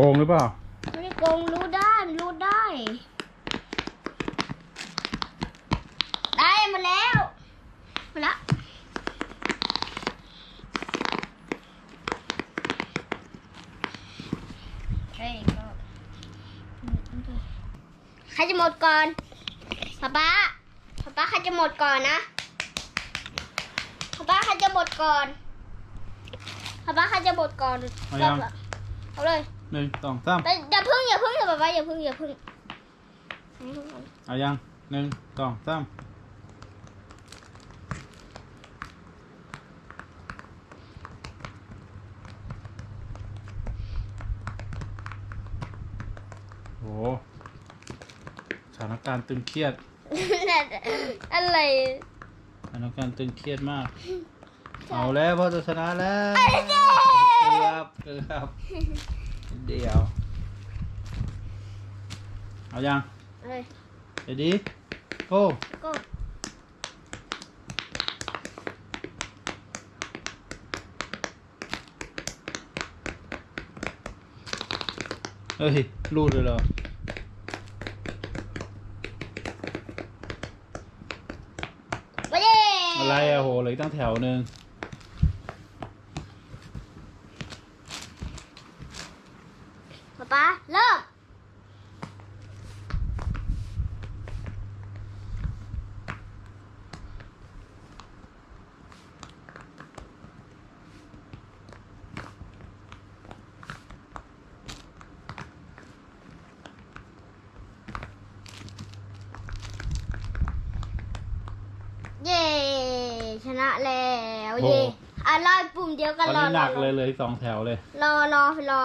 โกงหรือเปล่า ไม่ได้โกงรู้ได้มันรู้ได้ ได้มาแล้วมาละเฮ้ยก็ใครจะหมดก่อนป๊าป๊าป๊าป๊าใครจะหมดก่อนนะป๊าป๊าใครจะหมดก่อนป๊าป๊าใครจะหมดก่อนเอายังเอาเลย หนึ่งสองสามแต่อย่าพึ่งอย่าพึ่งอย่าแบบว่าอย่าพึ่งอย่าพึ่งเอายังหนึ่งสองสามโหสถานการณ์ตึงเครียด อะไรสถานการณ์ตึงเครียดมาก เอาแล้วพ่อจะชนะแล้วเกือบเกือบนิด เดียว เอายังอะไร เดี๋ยวดีโก้ก็เฮ้ยรูดเลยเหรอมาเย้อะไรอะโหเหลยตั้งแถวหนึ่ง ป๊าป๊าเริ่มเย้ชนะแล้ว เย้อะรอปุ่มเดียวตกัอนนรอนี้หรอนักรเลอยเลยสองแถวเลย รอรอรอ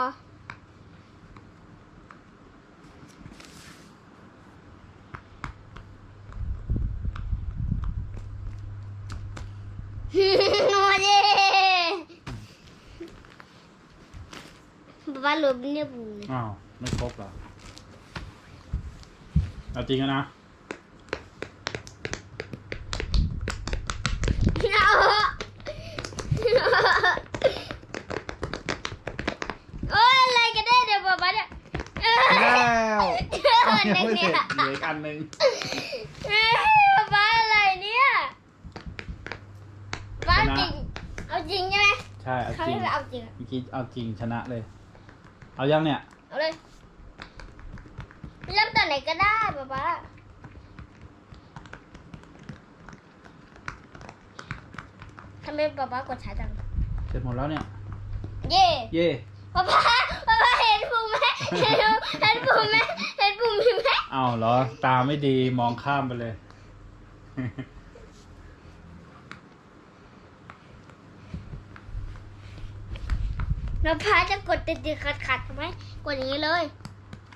มาเย้บ้าน รวมเนี่ยปุ่มเลยอ้าว ไม่ครบเหรอเอาจริงอะนะเอาโอ้ยอะไรกันได้เดี๋ยวป๊าป๊าเนี่ยเอ้ย แล้วเอายังไม่เนี่เสร็ยจเหลืออีกอันหนึ่งเอ้ยป๊าป๊าอะไรเนี่ยป๊าจริง เอาจริงใช่ไหมใช่เอาเขาจริไม่งไปเอาจริงอะเมื่อกี้เอาจริงชนะเลย เอายังเนี่ย เอาเลยเริ่มตอนไหนก็ได้ป๊าป๊าทำไมป๊าป๊ากดช้าจัง เสร็จหมดแล้วเนี่ย เย่เย่ป๊าป๊าป๊าป๊าเห็นปุ่มไหมเห็นเห็นปุ่มไหมเห็นปุ่มไหมอ้าวเหรอ ตาไม่ดีมองข้ามไปเลย แล้วป๊าจะกดติดติดขัดขัดๆทำไมกดอย่างนี้เลย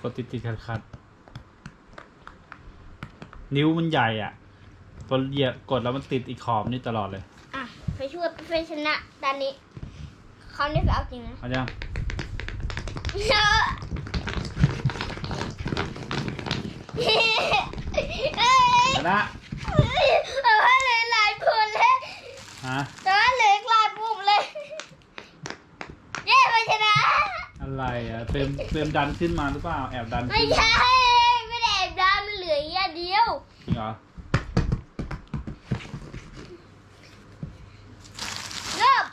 กดติดติดขัดขัดนิ้วมันใหญ่อะพอเหยียบกดแล้วมันติดอีกขอบนี่ตลอดเลยอะไปช่วยไปชนะด้านนี้เขาได้ไปเอาจริงนะ เอายังเอ้ยชนะ แต่ว่าเหลือหลายปุ่มเลย ฮะ แต่ว่าเหลืออีกหลายปุ่มเลย เย้ไปชนะ อะไรอะเติมเติมดันขึ้นมาหรือเปล่าแอบดันไม่ขึ้นใช่ไม่ได้แอบดามันเหลืออีกอย่างเดียวจริงเหรอเริ่ม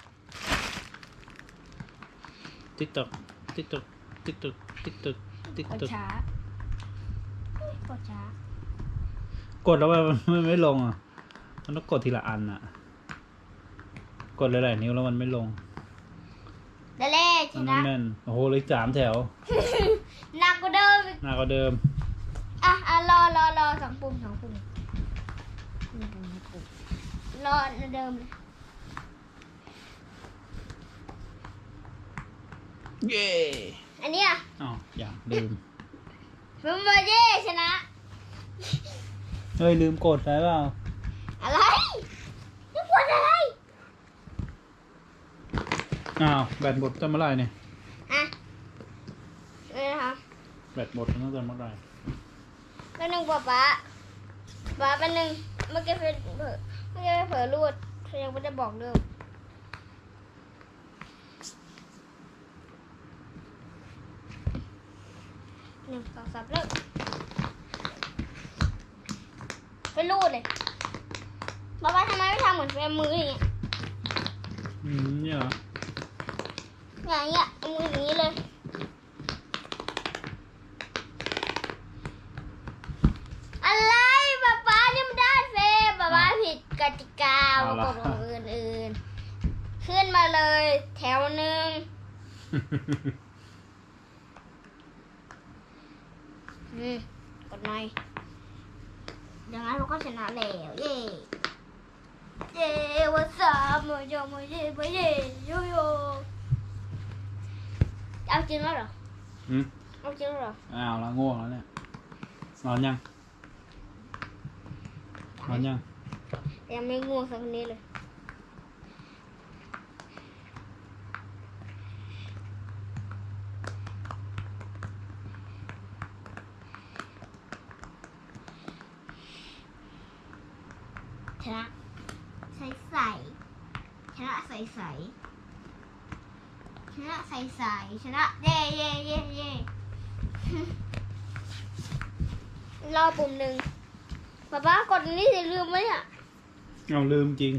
ติ๊กตอกติ๊กตอกติ๊กตอกติ๊กตอกติ๊กกดตอกช้ากดช้ากดแล้วมันมันไม่ลงอะ มันต้องกดทีละอันอะ กดหลายๆนิ้วแล้วมันไม่ลงเด เล่ชมันนะไม่แม่นโอ้โหเหลยสามแถว หนักกว่าเดิมอีกหน้ากว่าเดิม อะอะรอรอรอสองปุ่มสองปุ่มหนึ่งปุ่มหนึ่งปุ่มรอเดิมเลยเย้อันเนี้ยอ้าวอย่างลืม มันมาเย่ชนะ เฮ้ย ลืมกดใช่เปล่า อะไรนี่ปวดอะไร อ้าวแบตหมดตั้งเมื่อไหร่เนี่ยอะนี่นะคะแบตหมดตั้งแต่เมื่อไหร่เป็นหนึ่งป๊าป๊าป๊าเป็นหนึ่งเมื่อกี้เฟซเผลอเมื่อกี้เผลอรูดยังไม่ได้บอกเรื่องนึ่งสองสามเลิกไปรูดเลยป๊าป๊าทำไมไม่ทำเหมือนแฟมืออย่างเงี้ยอืมเนี่ยเหรอ อย่างเงี้ยเอามืออย่างนี้เลย อะไรป๊าป๊านี่มันได้เฟมป๊าป๊าผิดกติกาประกฎของอื่นๆ ขึ้นมาเลย แถวหนึ่งอืมกดหน่อยอย่างนั้นเราก็ชนะแล้ว เย้ เย้วันสามโมโยโมเย่โมเย่โยโย่ เอาจริงแล้วเหรออืมเอาจริงแล้วเหรออ้า ชนะใสใสชนะเย่เย่เย่เย่รอปุ่มหนึ่งป๊าป๊ากดอันนี้สิลืมไหมเนี่ย เอาลืมจริง